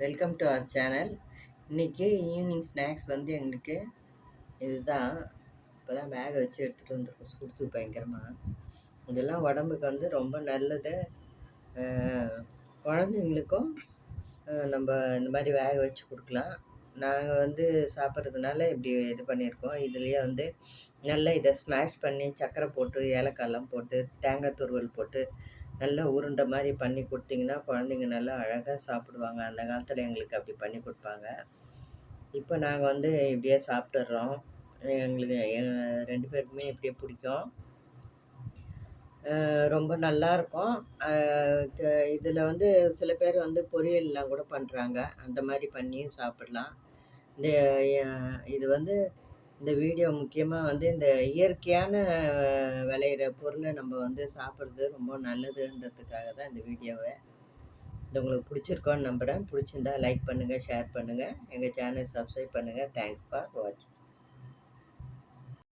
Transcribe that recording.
Welcome to our channel. இன்றைக்கி evening snacks வந்து எங்களுக்கு இதுதான். இப்போ தான் பேகை வச்சு எடுத்துகிட்டு வந்திருக்கோம். சுடுத்து பயங்கரமாக இதெல்லாம் உடம்புக்கு வந்து ரொம்ப நல்லது. குழந்தைங்களுக்கும் நம்ம இந்த மாதிரி வேக வச்சு கொடுக்கலாம். நாங்கள் வந்து சாப்பிட்றதுனால இப்படி இது பண்ணியிருக்கோம். இதுலேயே வந்து நல்லா இதை ஸ்மாஷ் பண்ணி சர்க்கரை போட்டு ஏலக்காயெல்லாம் போட்டு தேங்காய் துருவல் போட்டு நல்லா உருண்டை மாதிரி பண்ணி கொடுத்தீங்கன்னா குழந்தைங்க நல்லா அழகாக சாப்பிடுவாங்க. அந்த காலத்தில் எங்களுக்கு அப்படி பண்ணி கொடுப்பாங்க. இப்போ நாங்கள் வந்து இப்படியே சாப்பிட்டுட்றோம் எங்களுக்கு ரெண்டு பேருக்குமே இப்படியே பிடிக்கும். ரொம்ப நல்லாயிருக்கும் இதில் வந்து சில பேர் வந்து பொரியல்லாம் கூட பண்ணுறாங்க அந்த மாதிரி பண்ணியும் சாப்பிடலாம். இந்த இது வந்து இந்த வீடியோ முக்கியமாக வந்து இந்த இயற்கையான விளையிற பொருளை நம்ம வந்து சாப்பிட்றது ரொம்ப நல்லதுன்றதுக்காக தான் இந்த வீடியோவை. இது உங்களுக்கு பிடிச்சிருக்கோன்னு நம்புகிறேன் பிடிச்சிருந்தா லைக் பண்ணுங்கள் ஷேர் பண்ணுங்கள் எங்கள் சேனல் சப்ஸ்கிரைப் பண்ணுங்கள் தேங்க்ஸ் ஃபார் வாட்சிங்